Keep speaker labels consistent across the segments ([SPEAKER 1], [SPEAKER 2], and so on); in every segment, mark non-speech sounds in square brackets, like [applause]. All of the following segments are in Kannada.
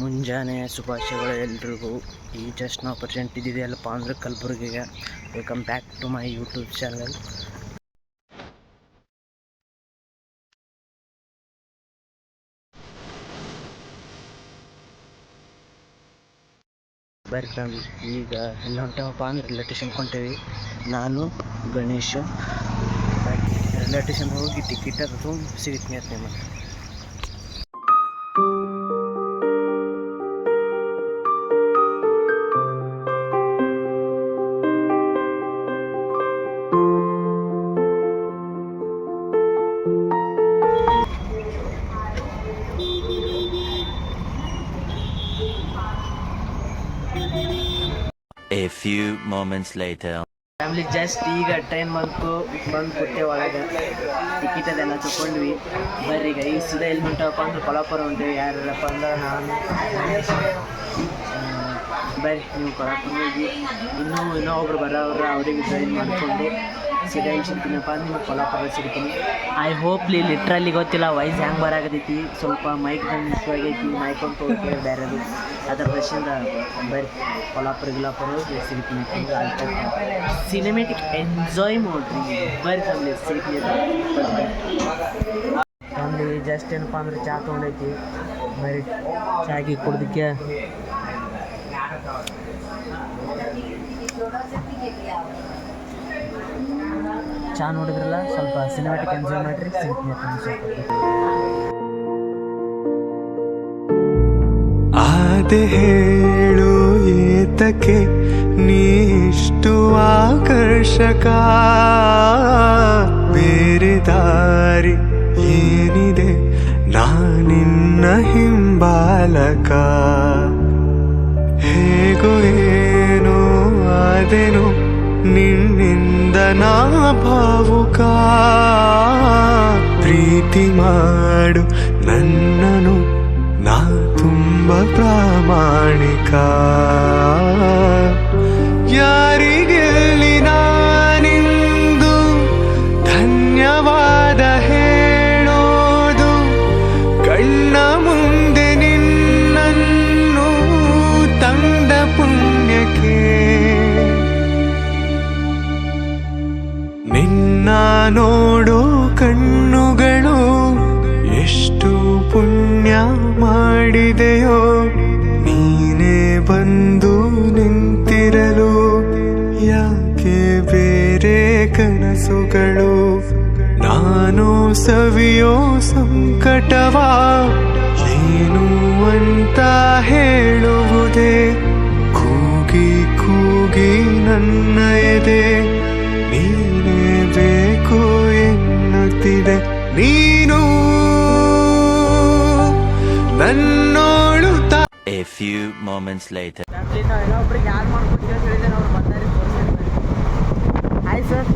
[SPEAKER 1] ಮುಂಜಾನೆ ಶುಭಾಶಯಗಳು ಎಲ್ರಿಗೂ. ಈ ಜಸ್ಟ್ ನಾವು ಪ್ರೆಸೆಂಟ್ ಇದ್ದಿದೆಯಲ್ಲಪ್ಪ ಅಂದರೆ ಕಲಬುರಗಿಗೆ. Welcome back to my YouTube channel ಬರ್ರಿ ಫ್ಯಾಮ್ಲಿ ಈಗ ಎಲ್ಲ ಹೊಂಟೇವಪ್ಪ ಅಂದ್ರೆ ರಿಲೇಟೇಷನ್ ಕೊಂಟೇವಿ. ನಾನು, ಗಣೇಶ್. ರಿಲೇಟೇಷನ್ ಹೋಗಿ ಟಿಕೆಟ್ ಅದು ಸಿಗುತ್ತೆ ನಿಮಗೆ.
[SPEAKER 2] A few moments later.
[SPEAKER 1] Family just ಈಗ ಟ್ರೈನ್ ಬಂತು, ಬಂದು ಕೂತೆ ಒಳಗೆ. ಟಿಕೆಟ್ ಅದೆಲ್ಲ ತಗೊಂಡ್ವಿ. ಬರ್ರಿ ಈಗ ಈಗ ಸೀದಾ ಎಲ್ಲಿ ಹೊಂಟವಪ್ಪ ಅಂದ್ರೆ ಕೊಲ್ಲಾಪುರ ಹೊಂಟೇವಿ ಯಾರಪ್ಪ ಅಂದ್ರೆ ನಾನು. ಬರ್ರಿ, ನೀವು ಕೊಲ್ಲಾಪುರ ಹೋಗಿ. ಇನ್ನೂ ಇನ್ನೂ ಒಬ್ರು ಬರೋವ್ರ, ಅವರಿಗೆ ಜಾಯಿನ್ ಮಾಡಿಕೊಂಡು. ಸಿಗ್ತೀನಪ್ಪ ಅಂದ್ರೆ ನಿಮಗೆ ಕೊಲ್ಲಾಪುರ ಸಿಗ್ತೀನಿ ಐ ಹೋಪ್ಲಿ ಲಿಟ್ರಲ್ಲಿ ಗೊತ್ತಿಲ್ಲ ವಾಯ್ಸ್ ಹೆಂಗೆ ಬರಾಗತೈತಿ ಸ್ವಲ್ಪ ಮೈಕ್ ಆಗೈತಿ ಮೈಕ್ ಅಂತ ಹೋಗ್ತೇವೆ ಬೇರೆದು. ಅದರ ದರ್ಶನದ ಬರೀ ಕೊಲ್ಲಾಪುರ ಗಿಲಾಪುರ ಸಿಗ್ತೀನಿ ಸಿನಿಮೆಟಿಕ್ ಎಂಜಾಯ್ ಮಾಡ್ರಿ. ಬರಿ ಫ್ಯಾಮಿಲಿ ಸಿಗ್ತೀನಿ ಫ್ಯಾಮಿಲಿ ಜಸ್ಟ್ ಏನಪ್ಪ ಅಂದ್ರೆ ಚಾ ತೊಗೊಂಡೈತಿ. ಬರೀ ಚಾಗಿ ಕುಡ್ದಕ್ಕೆ. ಚಾ ನೋಡಿದ್ರಲ್ಲ, ಸ್ವಲ್ಪ ಸಿನಿಮಾಟಿಕ್ ಎಂಜಾಯ್ ಮಾಡ್ರಿ
[SPEAKER 3] ಆದೆ ಹೇಳು ಏತಕ್ಕೆ ನೀಷ್ಟು ಆಕರ್ಷಕ? ಬೇರೆ ದಾರಿ ಏನಿದೆ? ನಾನಿನ್ನ ಹಿಂಬಾಲಕ. ಹೇಗೋ ಏನೋ ಆದೆನು ನಾ ಭಾವುಕ ಪ್ರೀತಿ ಮಾಡು ನನ್ನನು ನಾ ತುಂಬ ಪ್ರಾಮಾಣಿಕ. ಯಾರಿಗೆಲ್ಲಿ ನೋಡೋ ಕಣ್ಣುಗಳು ಎಷ್ಟು ಪುಣ್ಯ ಮಾಡಿದೆಯೋ ನೀನೇ ಬಂದು ನಿಂತಿರಲು ಯಾಕೆ ಬೇರೆ ಕನಸುಗಳು? ನಾನು ಸವಿಯೋ ಸಂಕಟವ ಏನು ಅಂತ ಹೇಳುವುದೇ? ಕೂಗಿ ಕೂಗಿ ನನ್ನ ಎದೆ
[SPEAKER 2] few moments later.
[SPEAKER 1] ಫ್ಯಾಮಿಲಿ ನಾವೆಲ್ಲ ಒಬ್ರಿಗೆ ಯಾರು ಮಾಡ್ಕೊಡ್ತೀವಿ ಅಂತ ಹೇಳಿದ್ರೆ ಅವ್ರು ಬಂದಾರೆ ತೋರಿಸ್ತಾರೆ ಹಾಯ್ ಸರ್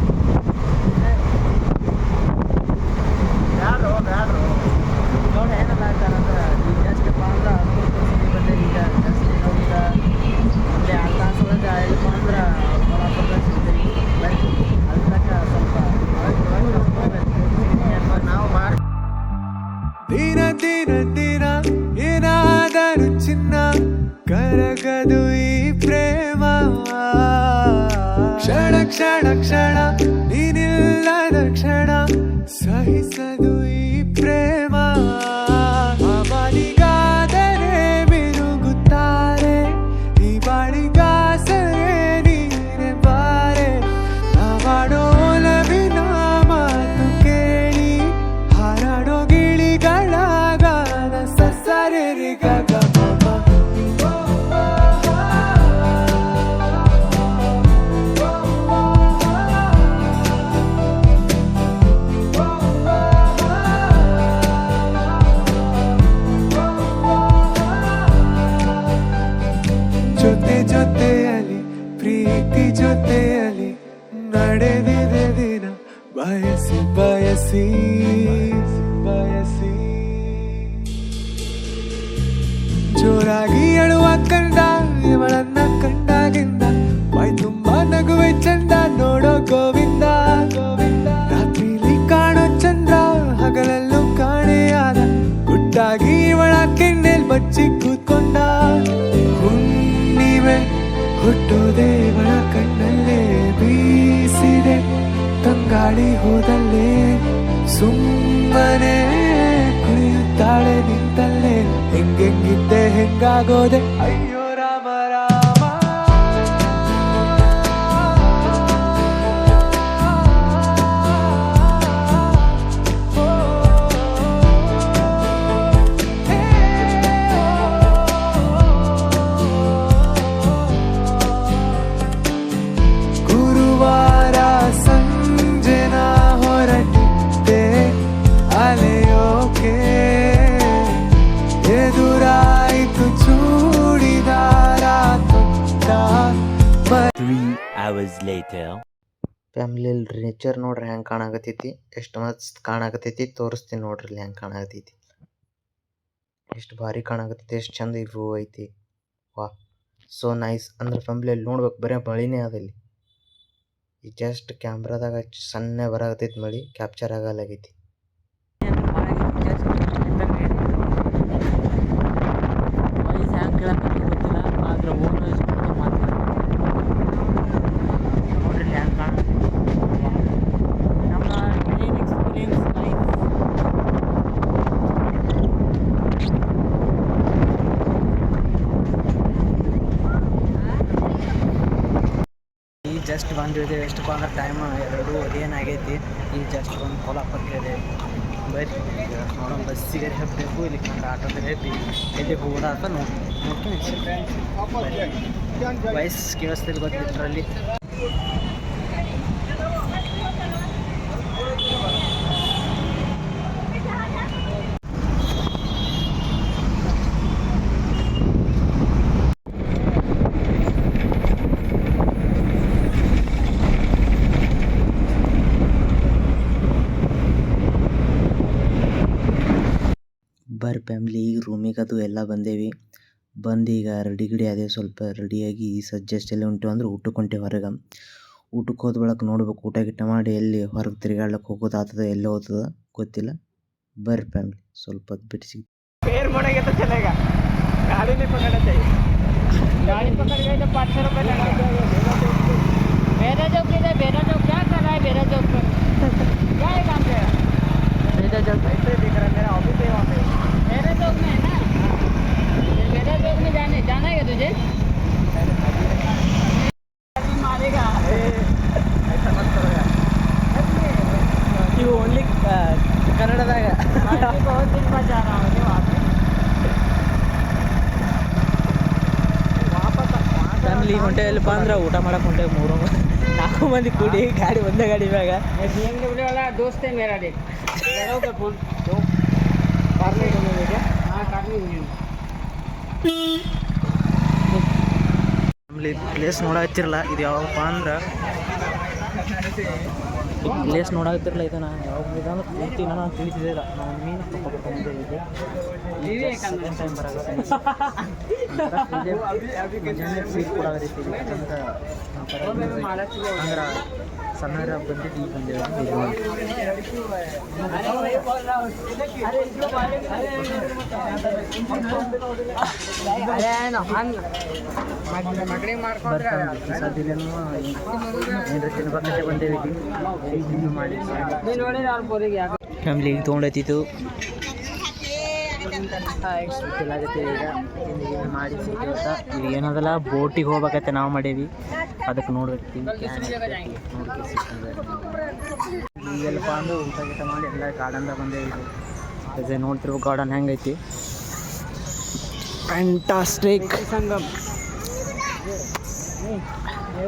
[SPEAKER 3] ಗಾಳಿ ಹೋದಲ್ಲೇ ಸುಮ್ಮನೆ ಕುಳಿಯುತ್ತಾಳೆ ನಿಂತಲ್ಲೇ. ಹೆಂಗೆಂಗಿದ್ದೆ ಹೆಂಗಾಗೋದೆ? ಅಯ್ಯ.
[SPEAKER 2] Hours later.
[SPEAKER 1] ಫ್ಯಾಮಿಲಿಯಲ್ಲಿ ನೇಚರ್ ನೋಡ್ರಿ ಹೆಂಗೆ ಕಾಣಾಕತ್ತೈತಿ? ಎಷ್ಟು ಮಸ್ತ್ ಕಾಣಾಕತ್ತೈತಿ? ತೋರಿಸ್ತೀನಿ ನೋಡ್ರಿ ಇಲ್ಲಿ ಹೆಂಗೆ ಕಾಣಾಕತ್ತೈತಿ. ಎಷ್ಟು ಭಾರಿ ಕಾಣಾಕತ್ತೈತಿ, ಎಷ್ಟು ಚಂದ ಈ ವ್ಯೂ ಐತಿ. ವಾ ಸೋ ನೈಸ್ ಅಂದ್ರೆ ಫ್ಯಾಮಿಲಿಯಲ್ಲಿ ನೋಡ್ಬೇಕು, ಬರೀ ಮಳಿನೇ ಅದ ಇಲ್ಲಿ. ಈ ಜಸ್ಟ್ ಕ್ಯಾಮ್ರಾದಾಗ ಸಣ್ಣ ಬರಾಕತ್ತೈತಿ ಮಳಿ ಕ್ಯಾಪ್ಚರ್ ಆಗಲಾಗೈತಿ ನೋಡ್ರಿ ಇಲ್ಲಿ ಹೆಂಗೆ ನಮ್ಮ ಟ್ರೈನ್ ಎಕ್ಸ್ಪೀರಿಯನ್ಸ್ ಲೈಫ್ ಈಗ ಜಸ್ಟ್ ಬಂದಿದ್ದೀವಿ ಎಷ್ಟು ಬಂದ ಟೈಮ್ ಎರಡು ಅದೇನಾಗೈತಿ ಈಗ ಜಸ್ಟ್ ಒಂದು ಕೋಲಾಪುರಕ್ಕೆ ಇದೆ. ಬರ್ರಿ ನೋಡೋಣ ಬಸ್ಸಿಗೆ ಹಬ್ಬಬೇಕು ಇಲ್ಲಿ ಕಂಡು ಆಟೋದಲ್ಲಿ ಹತ್ತಿ ಎಲ್ಲಿ ಹೋಗೋದ ಅಂತ ನೋಡಿ ನೋಡ್ತೀನಿ. ವಯಸ್ಸು ಕೇಳಿಸ್ತಿಲ್ಲ ಗೊತ್ತಿಟ್ಟರಲ್ಲಿ ಬರ್ರಿ ಟಾನಿಕದು ಎಲ್ಲ ಬಂದೇವಿ. ಬಂದು ಈಗ ರೆಡಿ ಗಿಡಿ ಅದೇ ಸ್ವಲ್ಪ ರೆಡಿಯಾಗಿ ಸಜ್ಜೆಸ್ಟ್ ಎಲ್ಲ ಉಂಟು ಅಂದ್ರೆ ಊಟಕ್ಕೆ ಹೊಂಟೇವಿ ಹೊರಗೆ. ಊಟಕ್ಕೆ ಹೋದ ಬಳಕ ನೋಡ್ಬೇಕು ಊಟ ಗೀಟ ಮಾಡಿ ಎಲ್ಲಿ ಹೊರಗೆ ತಿರ್ಗಾಡ್ಲಿಕ್ಕೆ ಹೋಗೋದು ಎಲ್ಲಿ ಹೋಗ್ತದ ಗೊತ್ತಿಲ್ಲ. ಬರ್ರಿ ಫ್ಯಾಮಿಲಿ ಸ್ವಲ್ಪ ಹೊತ್ತು ಬಿಟ್ಟು ಸಿಗ್
[SPEAKER 4] ಫೇರ್ ಮಾಡಾಗೈತೆ ಚೆನ್ನಾಗ ಗಾಡಿನೇ ಪಕಡತ್ತೆ ಗಾಡಿ ಪಕಡಿದ್ರೆ ಪಾಂಚ ರೂಪಾಯಿ ಬೇರೆ ಜೋಕ್ ಬೇರೆ ಜೊತೆ ಯಾಕೆ ಬೇರೆ ಜೋಕ್ ಬೇರೆ ಜೋಕ್ ಬೇರೆ ಜೋಕ್ चौक पर क्या है काम तेरा बेरा चौक ऐसे दिख रहा है मेरा ऑफिस है वहाँ पे बेरा चौक में है ना बेरा चौक में जाने जाना है क्या तुझे मारेगा ऐसा मत करो यार
[SPEAKER 1] ಇವು ಓನ್ಲಿ ಕನ್ನಡದಾಗ
[SPEAKER 4] मैं भी बहुत दिन बाद जा रहा हूँ वहाँ पे वहाँ पर वहाँ पर
[SPEAKER 1] ಫ್ಯಾಮಿಲಿ ಹೊಂಟೇವಲ್ಲಪ್ಪ ಅಂದ್ರೆ ಊಟ ಮಾಡಕ್ಕೆ ಹೊಂಟೇವಿ ಮೂರು ನಾಲ್ಕು ಮಂದಿ ಕೂಡಿ ಗಾಡಿ ಒಂದೇ ಗಾಡಿ ಮ್ಯಾಗ
[SPEAKER 4] बी एमडब्ल्यू वाला दोस्त है मेरा देख लगाओ का फोन दो
[SPEAKER 1] ನಮ್ಮಲ್ಲಿ ಪ್ಲೇಸ್ ನೋಡತ್ತಿರಲ್ಲ ಇದು ಯಾವಪ್ಪ ಅಂದ್ರೆ? ಪ್ಲೇಸ್ ನೋಡತ್ತಿರಲ್ಲ ಇದನ್ನ ಯಾವ ಇದಂದ್ರೆ ಪೂರ್ತಿ ನಾನು ತಿಳಿಸಿದೆ ನಾನು ಮೀನು ತಗೋಬೇಕಂತ ಅಂದ್ರೆ ಸಣ್ಣ ಬಂದಿದ್ದು ಈಗ [laughs] ಬಂದಿದೆ ತಿನ್ಬೇಕಂತ ಬಂದೇವಿ ಮಾಡಿ ಫ್ಯಾಮಿಲಿ ಈಗ ತೊಗೊಂಡೈತಿತ್ತು ಈಗ ಏನದಲ್ಲ ಬೋಟಿಗೆ ಹೋಗ್ಬೇಕತ್ತೆ ನಾವು ಮಾಡೇವಿ. ಅದಕ್ಕೆ ನೋಡ್ಬೇಕು. ಈಗೆಲ್ಲಪ್ಪ ಅಂದ್ರೆ ಊಟ ಗೀಟ ಮಾಡಿ ಎಲ್ಲ ಗಾರ್ಡನ್ದಾಗ ಬಂದೇವಿ. ಇದು ಅದೇ ನೋಡ್ತಿರ್ಬೇಕು ಗಾರ್ಡನ್ ಹೆಂಗೈತಿ ಫ್ಯಾಂಟಾಸ್ಟಿಕ್
[SPEAKER 4] ಸಂಗಮ್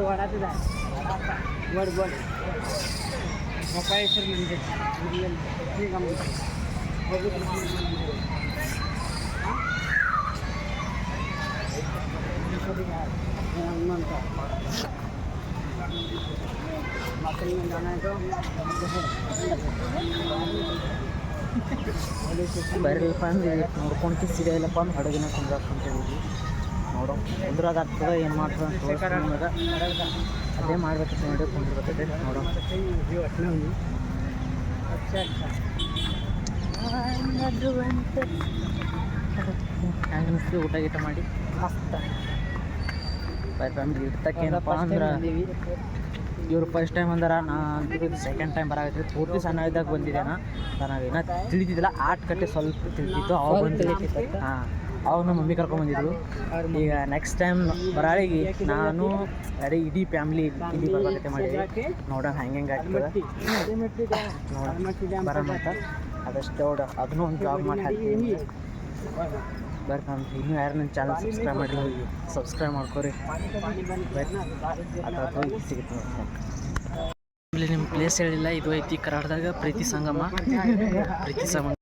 [SPEAKER 4] ವಡಾತಿದ ಬಡ್ ಬಡ್ ಪಪ್ಪಾಯ ಹೆಸರು ಹನುಮಂತ ಮಕ್ಕಳಿಗೆ ಜಾನ
[SPEAKER 1] ಬರಲಿಲ್ಲಪ್ಪ ಅಂದ್ರೆ ನೋಡ್ಕೊಂಡು ಕಿಸಿದ ಅಂದ್ರೆ ಹಡಗಿನ ಕುಂದ್ರಾಕೊಂತ ಹೋಗಿ ನೋಡೋ ಕುಂದ್ರಾಗ ಆಗ್ತದ ಏನು ಮಾಡ್ತದ ಅಂತ ತೋರಿಸ್ಕೊಂಡಾಗ ಅದೇ ಮಾಡ್ಬೇಕಂತ ನೋಡಿ ಕುಂದ್ರಬೇಕದೆ ನೋಡೋ. ಹ್ಯಾಂಗೆ ಊಟ ಗೀಟ ಮಾಡಿ. ಮಸ್ತ. ಅಂದ್ರೆ ಇರ್ತಕ್ಕೇನಪ್ಪ ಅಂದ್ರೆ ಇವ್ರು ಫಸ್ಟ್ ಟೈಮ್ ಅಂದಾರ ನಾ ಸೆಕೆಂಡ್ ಟೈಮ್ ಬರಾಗತ್ತೆ ಪೂರ್ತಿ ಸಣ್ಣ ಇದ್ದಾಗ ನಾನು ನಾ ನನಗೆ ಇನ್ನೂ ತಿಳಿದಿದ್ದಿಲ್ಲ ಆಟ್ ಕಟ್ಟೆ ಸ್ವಲ್ಪ ತಿಳಿದಿತ್ತು ಅವಾಗ ಬಂದು ಹಾಂ ಅವ್ರು ನಮ್ಮ ಮಮ್ಮಿ ಕರ್ಕೊಂಬಂದಿದ್ರು ಈಗ ನೆಕ್ಸ್ಟ್ ಟೈಮ್ ಬರಾಳಿಗೆ ನಾನು ಅದೇ ಇಡೀ ಫ್ಯಾಮ್ಲಿ ಇಲ್ಲಿ ಬರ್ಬೇಕಂತ ಮಾಡಿದ್ವಿ. ನೋಡೋಣ ಹೆಂಗೆ ಹೆಂಗೆ ಆಗ್ತದೆ. ನೋಡೋಣ ಬರೋಣ ಅಂತ. ಅದಷ್ಟು ಅದನ್ನೂ ಒಂದು ಜಾಬ್ ಮಾಡಿ ಹಾಕ್ತೀನಿ. ಬರ್ತಾನೆ ಇನ್ನೂ ಯಾರು ನನ್ನ ಚಾನಲ್ ಸಬ್ಸ್ಕ್ರೈಬ್ ಮಾಡಿಲ್ಲ ಸಬ್ಸ್ಕ್ರೈಬ್ ಮಾಡ್ಕೊರಿ. ಹೋಗಿ ಸಿಗುತ್ತೆ ನಿಮ್ಮ ಪ್ಲೇಸ್ ಹೇಳಿಲ್ಲ ಇದು ಐತಿ ಕರಾಡದಾಗ ಪ್ರೀತಿ ಸಂಗಮ. [laughs] ಪ್ರೀತಿ ಸಂಗಮ.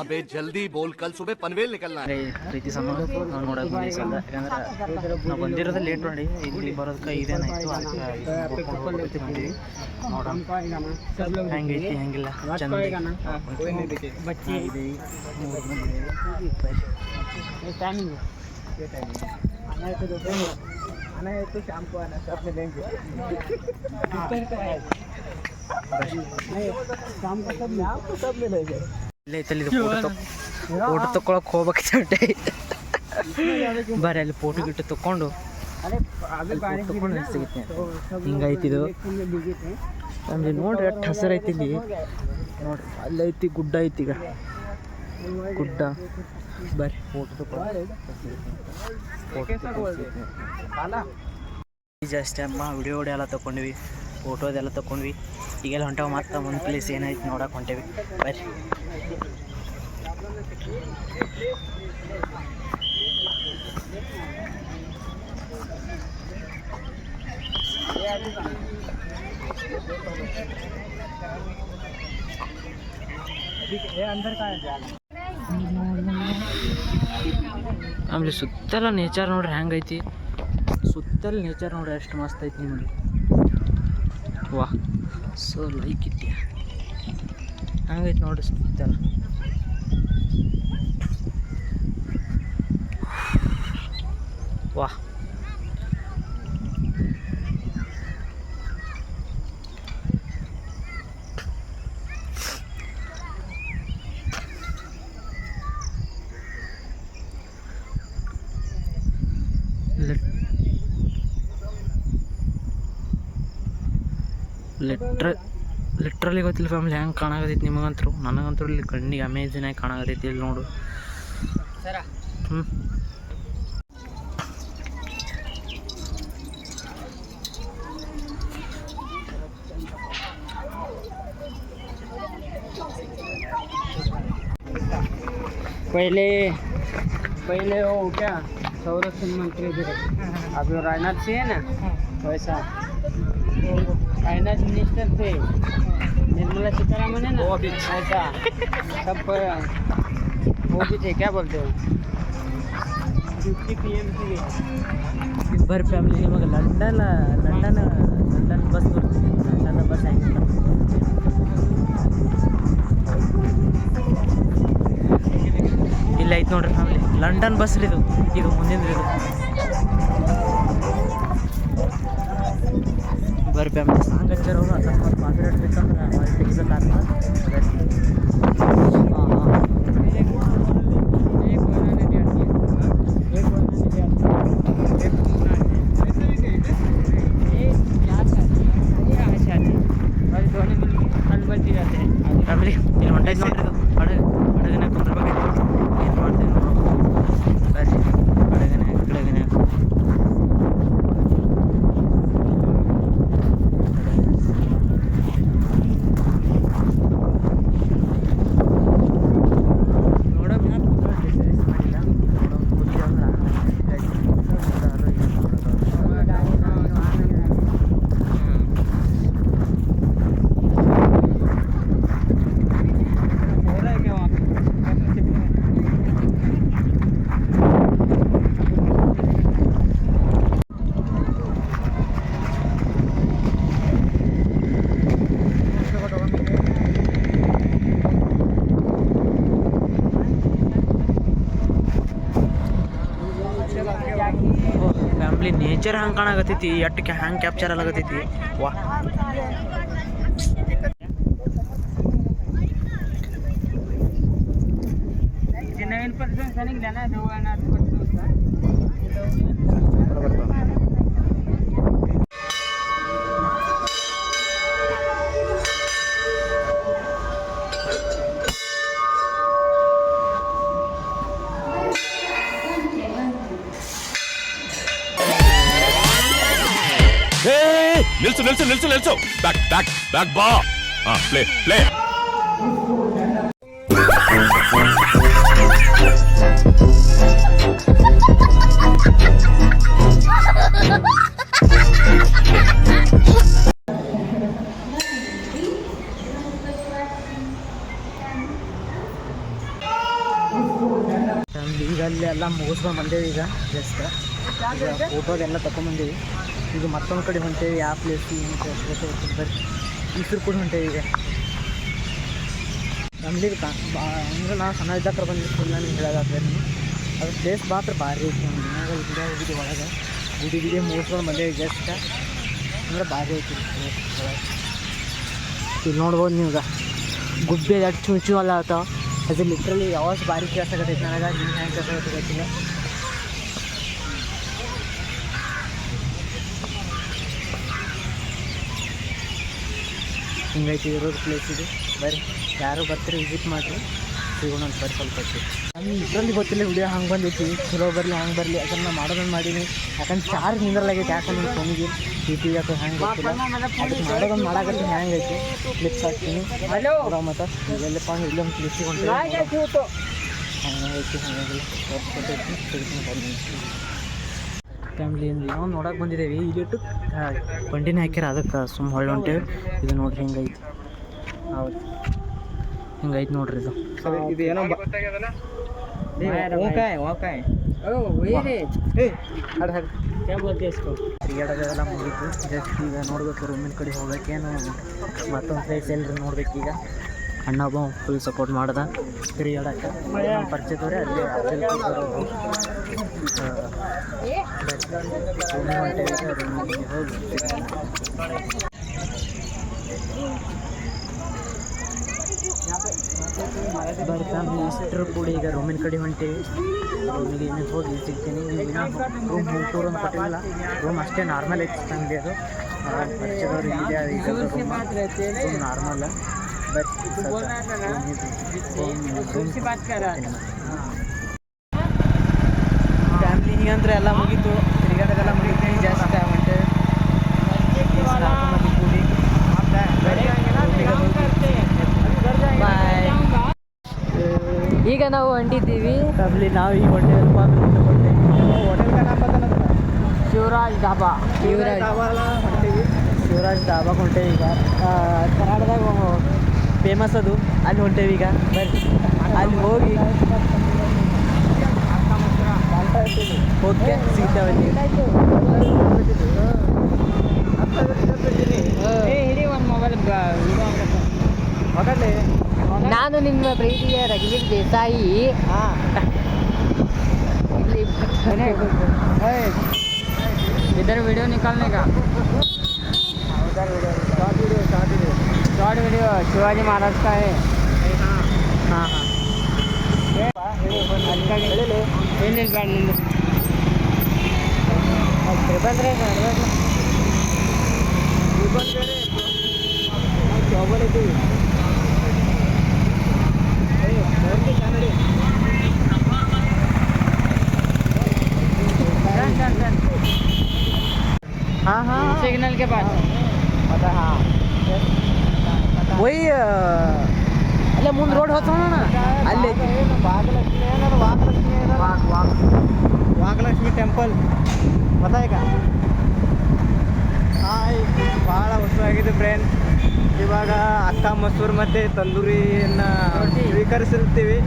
[SPEAKER 5] ಅಬೇ ಜಲ್ದಿ ಬೋಲ್ ಕಲ್ ಸುಬೆ ಪನ್ವೇಲ್
[SPEAKER 1] ನಿಕಲ್ನ ಪ್ರೀತಿ ಸಂಬಂಧ ನೋಡಕ್ ನಾವು ಬಂದಿರೋದು ಲೇಟ್ ನೋಡಿ ಇಲ್ಲಿ ಬರೋದಕ್ಕೆ ಇದೇನಾಯ್ತು ಅದಕ್ಕೆ ಹೆಂಗೈತಿ ಹೆಂಗಿಲ್ಲ ಚಂದ ಬಚ್ಚಿ ಇದೆ ಮೂರು ಅನ್ನ ಆಯಿತು ಶಾಂಪು ಅನ್ನ ಶಾಂಪು ಸಬ್ ಮೇಲೆ ಇಲ್ಲೇ ಐತಲ್ಲಿ ಇದು ಫೋಟೋ ಫೋಟೋ ತಗೊಳಕ್ ಹೋಗ್ಬೇಕಂತೆ ಬರೀ ಅಲ್ಲಿ ಫೋಟೋ ಗಿಟ್ಟು ತಕೊಂಡು ತಕೊಂಡು ಸಿಗುತ್ತೆ. ಹಿಂಗೈತಿದು ನಮ್ಗೆ ನೋಡ್ರಿ ಎಷ್ಟು ಹಸಿರು ಐತಿ ಇಲ್ಲಿ. ನೋಡ್ರಿ ಅಲ್ಲಿ ಐತಿ ಗುಡ್ಡ ಐತಿ ಈಗ. ಗುಡ್ಡ. ಬರ್ರಿ ಫೋಟೋ ತಕೊಂಡು ಜಸ್ಟ್ ಅಮ್ಮ ವಿಡಿಯೋ ವಿಡಿಯೋ ಎಲ್ಲ ತಗೊಂಡ್ವಿ ಫೋಟೋದೆಲ್ಲ ತಕೊಂಡ್ವಿ. ಈಗೆಲ್ಲ ಹೊಂಟಾವ ಮತ್ತೆ ಒಂದು ಪ್ಲೇಸ್ ಏನೈತಿ ನೋಡಕ್ಕೆ ಹೊಂಟೇವಿ. ಬರ್ರಿ. ಆಮೇಲೆ ಸುತ್ತಲ ನೇಚರ್ ನೋಡ್ರಿ ಹೆಂಗೈತಿ. ಸುತ್ತಲ ನೇಚರ್ ನೋಡ್ರಿ ಎಷ್ಟು ಮಸ್ತ್ ಐತಿ ನಿಮಗೆ. ವಾ ಸೊ ಲೈಕ್ ಇಟ್ಟಿ ಹಂಗೈತೆ ನೋಡಿ ಸುತ್ತೆಲ್ಲ ವಾ. ಲಿಟ್ರ ಲಿಟ್ರಲಿ ಗೊತ್ತಿಲ್ಲ ಫ್ಯಾಮಿಲಿ ಹೆಂಗೆ ಕಾಣಾಕತೈತಿ ನಿಮಗಂತರು ನನಗಂತೂ ಇಲ್ಲಿ ಕಣ್ಣಿಗೆ ಅಮೇಜಿಂಗ್ ಆಗಿ ಕಾಣಾಕತೈತಿ ಇಲ್ಲಿ ನೋಡು ಹ್ಞೂ
[SPEAKER 4] पहले पहले वो क्या संरक्षण मंत्री थे अभी वो राजनाथ सिंह है ना वैसा फाइनेंस मिनिस्टर थे निर्मला सीतारामन है ना वो भी ऐसा सब पर- वो भी थे क्या बोलते हो डिप्टी पी एम थे
[SPEAKER 1] ಬರ್ರಿ ಫ್ಯಾಮಿಲಿ ನಿಮಗೆ ಲಂಡನ್ ಲಂಡನ್ ಲಂಡನ್ ಬಸ್ ತೋರಿಸ್ತೀನಿ ಲಂಡನ್ ಬಸ್ ಹೆಂಗಿಲ್ಲ ಇಲ್ಲ ಐತೆ ನೋಡ್ರಿ ಫ್ಯಾಮಿಲಿ ಲಂಡನ್ ಬಸ್ ರೀ ಇದು ಇದು ಮುಂದಿನ ಇದು ಬರ್ರಿ ಫ್ಯಾಮಿಲಿ ಸಾಂಗ್ ಹಚ್ಚಾರ ಅವರು ಅಕಸ್ಮಾತ್ ಕಾನ್ಫಿಡೆಂಟ್ ಬೇಕಂದ್ರೆ ಮಾಡಿ ತೆಗಿಬೇಕಾಗ್ತದೆ ಹಾಂ ಹಾಂ ನೇಚರ್ ಹಂಗೆ ಕಾಣಾಕತ್ತೈತಿ ಎಟ್ಟಕ್ಕೆ ಹ್ಯಾಂಗೆ ಕ್ಯಾಪ್ಚರ್ ಆಗತ್ತೈತಿ ವಾ.
[SPEAKER 6] నిల్చు నిల్చు నిల్చు నిల్చు బ్యాక్ బ్యాక్ బ్యాక్ బా ప్లే ప్లే
[SPEAKER 1] ಈಗ ಅಲ್ಲಿ ಎಲ್ಲ ಮುಗಿಸ್ಕೊಂಡು ಬಂದೇವಿ ಈಗ ಜಸ್ಟ್ ಈಗ ಫೋಟೋದೆಲ್ಲ ತಗೊಂಬಂದೇವಿ ಈಗ ಮತ್ತೊಂದು ಕಡೆ ಹೊಂಟೇವಿ ಯಾವ ಪ್ಲೇಸ್ ಅಂತ ಬರ್ರಿ ಈಸರು ಕೂಡ ಹೊಂಟೇವಿ ನಮ್ಮಲ್ಲಿ ಕಾ ಬಾ ಅಂದ್ರೆ ನಾವು ಸಣ್ಣ ಇದ್ದಕ್ರ ಬಂದಿರ್ತಿಲ್ಲ ನಿಮ್ಗೆ ಹೇಳೋದಾದ್ರೆ ಅದು ಪ್ಲೇಸ್ ಮಾತ್ರ ಭಾರಿ ಐತಿ ದಿನಾಗ ಗುಡಿ ಹೋಗಿದ್ದೆ ಒಳಗೆ. ಗುಡಿ ಗಿಡಿ ಮೂರ್ಸ್ಕೊಂಡು ಬಂದೇವಿ ಜಸ್ಟ್ ಅಂದ್ರೆ ಭಾರಿ ಐತಿ ಒಳಗೆ. ಇಲ್ಲಿ ನೋಡ್ಬೋದು ನೀವು ಈಗ. ಗುಬ್ಬೆ ಎಷ್ಟು ಚೂ ಚೂ ಅಲ್ಲ ಆತ ಅದು ಲಿಟ್ರಲಿ ಯಾವಾಗ ಭಾರಿ ಕೆಲಸ ಆಗತೈತೆ, ನನಗೆ ನಿಮ್ಗೆ ಹೆಂಗೆ ಗೊತ್ತಿಲ್ಲ. ಹಿಂಗೈತಿ ಇರೋದು ಪ್ಲೇಸ್ ಇದು. ಬರ್ರಿ ಯಾರು ಬರ್ತೀರಿ ವಿಸಿಟ್ ಮಾಡಿರಿ. ಸಿಗೋಣ ಅಂತ ಬರ್ರಿ ಸ್ವಲ್ಪ ನಮ್ಗೆ ಇದ್ರಲ್ಲಿ ಗೊತ್ತಿಲ್ಲ ವಿಡಿಯೋ ಹಂಗೆ ಬಂದೈತಿ ಚಲೋ ಬರಲಿ ಹಂಗೆ ಬರಲಿ ಅದನ್ನು ಮಾಡೋದನ್ನು ಮಾಡೀನಿ. ಯಾಕಂದ್ರೆ ಚಾರ್ಜ್ ನಿಂದ್ರಲಾಗೈತೆ ಯಾಕಂದ್ರೆ ನಿಮ್ಮ ಫೋನಿಗೆ ಟಿ ಟಿ ಅಥವಾ ಹೆಂಗೆ ಗೊತ್ತಿಲ್ಲ. ಮಾಡೋದನ್ನು ಮಾಡಾಕತ್ತೆ ಹ್ಯಾಂಗೈತಿ ಕ್ಲಿಪ್ಸ್ ಹಾಕ್ತೀನಿ. ಮತ್ತು ಇಲ್ಲೆಲ್ಲಪ್ಪ ಇಲ್ಲೊಂದು ಕ್ಲಿಪ್ಸಿಗೆ ಹೊಂಟು ಹಂಗೈತಿ ಹಂಗಾಗಿಲ್ಲ ಬರ್ತೀನಿ. ಫ್ಯಾಮ್ಲಿಯಿಂದ ನಾವು ನೋಡಕ್ಕೆ ಬಂದಿದ್ದೇವೆ ಇಲ್ಲಿಟ್ಟು ಬಂಡಿನೇ ಹಾಕ್ಯಾರ ಅದಕ್ಕೆ ಸುಮ್ಮ ಹೊಳ್ಳಿ ಹೊಂಟೇವೆ. ಇದು ನೋಡ್ರಿ ಹಿಂಗೈತಿ. ಹೌದು. ಹಿಂಗೈತಿ ನೋಡ್ರಿ ಇದು.
[SPEAKER 4] ಇದು ಏನೋ ಓಕಾಯ್ ಓಕಾಯ್.
[SPEAKER 1] ತಿರುಗಾಡೋದೆಲ್ಲ ಮುಗೀತು. ಜಸ್ಟ್ ಈಗ ನೋಡ್ಬೇಕು ರೂಮಿನ ಕಡೆ ಹೋಗ್ಬೇಕೇನು. ಮತ್ತೊಂದು ಪ್ಲೇಸ್ ಎಲ್ಲರೂ ನೋಡ್ಬೇಕು ಈಗ ಅಣ್ಣ ಒಬ್ಬ ಫುಲ್ ಸಪೋರ್ಟ್ ಮಾಡ್ದೆ. ತಿರುಗಾಡಕ್ಕೆ ಪರಿಚಯದವ್ರೆ ಅಲ್ಲಿ ಇಷ್ಟರ ಕೂಡ ಈಗ ರೂಮಿನ ಕಡೆ ಹೊಂಟೇವಿ ರೂಮಿಗೆ ಏನೇನು ಹೋಗಿ ಸಿಗ್ತೀನಿ ರೂಮ್ ಮೂರು ಅಂತ ಕೊಟ್ಟಿಲ್ಲ ರೂಮ್ ಅಷ್ಟೇ ನಾರ್ಮಲ್ ಐತಿ ತಂದೆ ಅದು ಪರಿಚಯದವ್ರು ರೂಮ್ ನಾರ್ಮಲ್ ಫ್ಯಾಮ್ಲಿ ಹಿಂಗಂದ್ರೆ ಎಲ್ಲ ಮುಗೀತು ತಿರುಗಾಡೋದೆಲ್ಲ ಮುಗೀತು ಜಾಸ್ತಿ
[SPEAKER 4] ಈಗ ನಾವು ಹೊಂಟಿದ್ದೀವಿ.
[SPEAKER 1] ಫ್ಯಾಮ್ಲಿ ನಾವು ಈಗ ಹೊಟ್ಟೆಲ್ಪ ಹೊಟ್ಟೆ
[SPEAKER 4] ಶಿವರಾಜ್ ಡಾಬಾ ಶಿವರಾಜ್
[SPEAKER 1] ಶಿವರಾಜ್ ಡಾಬಾ ಹೊಂಟೇವಿ ಈಗ. ಆ, ಕರ್ನಾಟಕದಾಗ ಫೇಮಸ್ ಅದು ಅಲ್ಲಿ ಹೊಂಟೇವಿ ಈಗ ಬರ್ರಿ ಅಲ್ಲಿ ಹೋಗಿ ಓಕೆ ಸಿಗ್ತಾವೆ
[SPEAKER 4] ಹಿಡಿ ಒಂದು ಮೊಬೈಲ್ ನಾನು ನಿಮ್ಮ ಪ್ರೀತಿಯ ರಘುವೀರ್ ದೇಸಾಯಿ ಇಲ್ಲಿ इधर वीडियो निकालने का शॉर्ट वीडियो शिवाजी महाराज का है
[SPEAKER 1] ಹಾಂ ಹಾಂ
[SPEAKER 4] ಏನಿಲ್ಲ ಬೇಡ ನಿಂದು ಬಂದ್ರೆ
[SPEAKER 1] ಹಾಂ ಹೋಗ್ತಾವಣ ಅಲ್ಲಿ.
[SPEAKER 3] ವಾಗಲಕ್ಷ್ಮಿ ಟೆಂಪಲ್. ಈಗ? ಹಾಯ್ ಭಾಳ ಹೊಸದಾಗಿದೆ ಫ್ರೆಂಡ್ಸ್ ಇವಾಗ ಅಕ್ಕ ಮಸೂರ್ ಮತ್ತು ತಂದೂರಿಯನ್ನು ಸ್ವೀಕರಿಸಿರ್ತೀವಿ.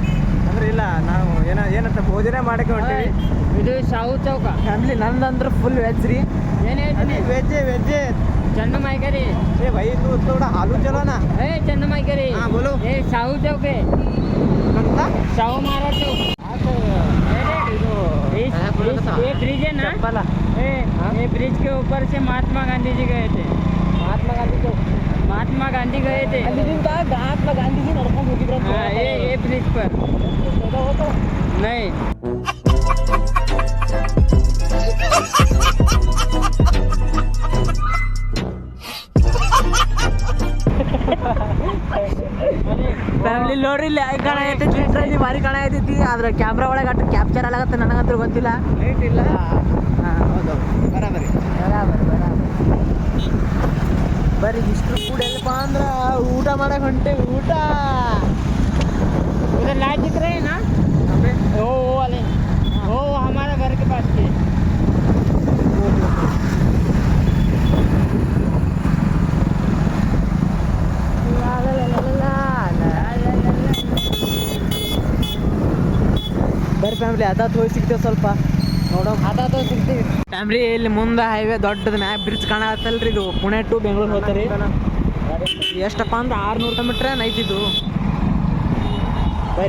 [SPEAKER 3] ಅಂದ್ರೆ ಇಲ್ಲ ನಾವು ಏನ ಏನಂತ ಭೋಜನ ಮಾಡಕ್ಕೆ ಹೊಂಟೀವಿ.
[SPEAKER 4] ಇದು ಶಾಹು ಚೌಕ.
[SPEAKER 1] ಫ್ಯಾಮ್ಲಿ ನಂದಂದ್ರೆ ಫುಲ್ ವೆಜ್ ರೀ.
[SPEAKER 4] ಏನೇ
[SPEAKER 3] ವೆಜ್ಜೆ ವೆಜ್ಜೆ
[SPEAKER 4] चन्न माई
[SPEAKER 3] ए भाई तू थोड़ा हालू चलो ना.
[SPEAKER 4] ए चन्न माई
[SPEAKER 3] करे बोलो.
[SPEAKER 4] ए शाहू चौक है
[SPEAKER 3] कोणता?
[SPEAKER 4] शाहू महाराज चौक. ब्रिज है ना? वाला ये ब्रिज के ऊपर से महात्मा गांधी जी गए थे.
[SPEAKER 1] महात्मा गांधी चौक.
[SPEAKER 4] महात्मा गांधी गए थे.
[SPEAKER 1] महात्मा गांधी
[SPEAKER 4] जी ये ये ब्रिज पर. नहीं. [laughs]
[SPEAKER 1] ಫ್ಯಾಮಿಲಿ ನೋಡ್ರಿ ಇಲ್ಲಿ ಹೆಂಗ್ ಕಾಣತೈತಿ ಲಿಟ್ರಲಿ ಭಾರಿ ಕಾಣತೈತಿ ಆದ್ರೆ ಕ್ಯಾಮ್ರಾ ಒಳಗೆ ಅಷ್ಟು ಕ್ಯಾಪ್ಚರ್ ಆಗತ್ತೆ ನನಗಂತೂ ಗೊತ್ತಿಲ್ಲ
[SPEAKER 3] ಲೈಟ್ ಇಲ್ಲ
[SPEAKER 1] ಹಾಂ ಹೌದು
[SPEAKER 3] ಬರಾಬರಿ
[SPEAKER 1] ಬರಾಬರ್ ಬರಾಬರ್ ಬರ್ರಿ ಇಷ್ಟು ಕೂಡ ಎಲ್ಲಪ್ಪ ಅಂದ್ರೆ ಊಟ ಮಾಡಕ್ಕೆ ಹೊಂಟೇವಿ ಊಟ
[SPEAKER 4] उधर लाइट दिख रहे हैं ना वो वो वाले वो हमारा घर के पास के
[SPEAKER 1] ಬರ್ರಿ ಫ್ಯಾಮ್ಲಿ ಅದಾತ್ ಹೋಗಿ ಸಿಗ್ತೇವೆ ಸ್ವಲ್ಪ. ನೋಡೋಣ.
[SPEAKER 4] ಅದಾತ್ ಹೋಗಿ ಸಿಗ್ತೀವಿ.
[SPEAKER 1] ಫ್ಯಾಮ್ಲಿ ಇಲ್ಲಿ ಮುಂದೆ ಹೈವೇ ದೊಡ್ಡದ ಮ್ಯಾಪ್ ಬ್ರಿಡ್ಜ್ ಕಾಣತ್ತಲ್ರಿ ಇದು. ಪುಣೆ ಟು ಬೆಂಗಳೂರು ಹೋಗ್ತಾರೆ. ಎಷ್ಟಪ್ಪ ಅಂದ್ರೆ ಆರ್ನೂರು ಕಿಲೋಮೀಟ್ರ್ ನೈತಿದ್ದು ಬೈ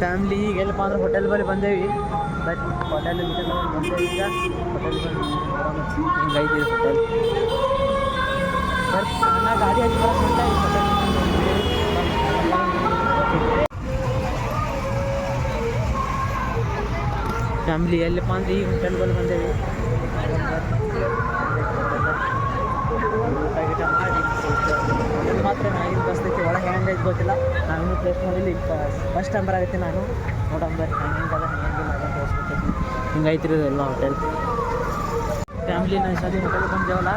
[SPEAKER 1] ಫ್ಯಾಮ್ಲಿ ಈಗ ಎಲ್ಲಪ್ಪ ಅಂದ್ರೆ ಹೋಟೆಲ್ ಬಳಿ ಬಂದೇವಿ. ಬಟ್ ಹೋಟೆಲ್ ಬಂದೇವಿ ಈಗ. ಹೋಟೆಲ್ ಹೋಟೆಲ್ ಗಾಡಿ ಹಚ್ಚಿ ಬರೋಕ್ಕೆ ಹೋಟೆಲ್ ಫ್ಯಾಮ್ಲಿ ಎಲ್ಲಪ್ಪ ಅಂದ್ರೆ ಈಗ ಹೋಟೆಲ್ ಬಳಿ ಬಂದೇವಿ. ಮಾತ್ರ ಮಾತ್ರ ಆಗಿನ ಬಸ್ತೈತಿ ಒಳಗೆ ಹೆಂಗೈತೆ ಗೊತ್ತಿಲ್ಲ. ನಾನು ಇನ್ನೂ ಪ್ಲೇಸ್ ನೋಡಿಲ್ಲ. ಈಗ ಫಸ್ಟ್ ಟೈಮ್ ಆಗುತ್ತೆ ನಾನು. ನೋಡಂಬರ್ ಹೆಂಗದ ಹೆಂಗಿಲ್ಲ ಅದ ತೋರಿಸ್ಕೊತೈತಿ ಹಿಂಗೈತ್ರಿ ಎಲ್ಲ ಹೋಟೆಲ್ ಫ್ಯಾಮ್ಲಿ ನಾವು ಸರಿ ಹೋಟೆಲ್ ಬಂದೇವಲ್ಲ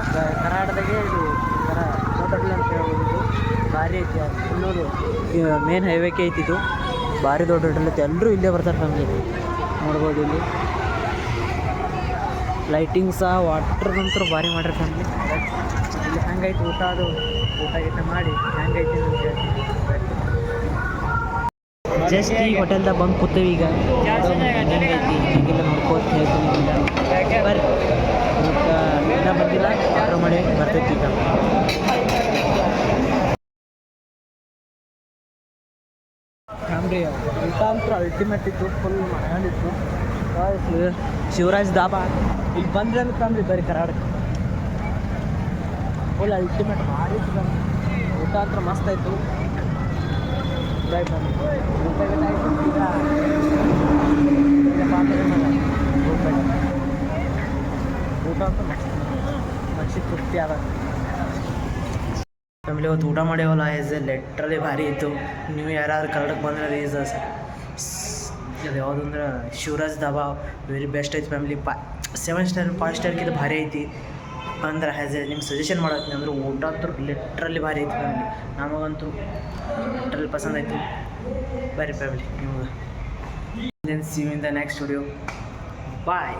[SPEAKER 1] ಕರಾಟದಾಗೆ ಇದು ಥರ ಹೋಟೆಲ್ ಅಂತ ಹೇಳ್ಬೋದು. ಭಾರಿ ಐತಿ ಅದು. ಮೇನ್ ಹೈವೇಗೆ ಐತಿ ಇದು. ಭಾರಿ ದೊಡ್ಡ ಹೋಟೆಲ್ ಐತಿ. ಎಲ್ಲರೂ ಇಲ್ಲೇ ಬರ್ತಾರೆ ಫ್ಯಾಮ್ಲಿ ನೋಡ್ಬೋದು ಇಲ್ಲಿ. ಲೈಟಿಂಗ್ ಸಹ ವಾಟರ್ ನಂತರ ಭಾರಿ ಮಾಡ್ರಿ ಫ್ಯಾಮಿಲಿ ಇಲ್ಲಿ ಹೆಂಗೈತಿ ಊಟ ಅದು? ಊಟ ಗೀಟ ಮಾಡಿ ಹೆಂಗೈತಿ ಅಂತ ಜಸ್ಟ್ ಈ ಹೋಟೆಲ್ದಾಗ ಬಂದು ಕೂತೇವೆ ಈಗ. ಹೆಂಗೈತಿ ಹಿಂಗೆಲ್ಲ ನೋಡ್ಕೋತ ಹೇಳ್ತೀನಿ ಬರ್ರಿ ಇನ್ನೂ ಬಂದಿಲ್ಲ ಆರ್ಡ್ರ್ ಮಾಡಿ ಬರ್ತೈತಿ ಈಗ. ಅಂತೂ ಅಲ್ಟಿಮೇಟ್ ಇತ್ತು ಫುಲ್ ಮನೆಯಲ್ಲಿತ್ತು ಶಿವರಾಜ್ ದಾಬಾ, ಇಲ್ಲಿ ಬಂದ್ರೆ ಫ್ಯಾಮ್ಲಿ ಬರೀ ಕರಾಡಕ್ಕೆ ಫುಲ್ ಅಲ್ಟಿಮೇಟ್ ಭಾರಿ ಊಟ ಅಂತ ಮಸ್ತ್ ಆಯಿತು. ಊಟ ಅಂತ ಮನ್ಸಿಗೆ ತೃಪ್ತಿ ಆದ. ಫ್ಯಾಮಿಲಿ ಇವತ್ತು ಊಟ ಆಸ್ ಎ ಲೆಟ್ರಲ್ಲಿ ಭಾರಿ ಇತ್ತು. ನೀವು ಯಾರಾದ್ರು ಕನ್ನಡಕ್ಕೆ ಬಂದ್ರೆ ಈಸ್ ಇದು ಯಾವುದಂದ್ರೆ ಶಿವರಾಜ್ ದಬಾ ವೆರಿ ಬೆಸ್ಟ್ ಐತಿ ಫ್ಯಾಮಿಲಿ ಪಾ ಸೆವೆನ್ ಸ್ಟಾರ್ ಫೈವ್ ಸ್ಟಾರ್ಗಿಂತ ಭಾರಿ ಐತಿ. ಅಂದ್ರೆ ಹ್ಯಾಸ್ ಎ ನಿಮ್ಗೆ ಸಜೆಷನ್ ಮಾಡತ್ತೀನಿ ಅಂದ್ರೆ ಊಟ ಅಂತೂ ಲಿಟ್ರಲ್ಲಿ ಭಾರಿ ಐತಿ ಫ್ಯಾಮಿಲಿ ನಮಗಂತೂ ಲಿಟ್ರಲ್ಲಿ ಪಸಂದ್ ಆಯಿತು ಬರ್ರಿ ಫ್ಯಾಮಿಲಿ ನಿಮ್ಗೆ then see in the next studio bye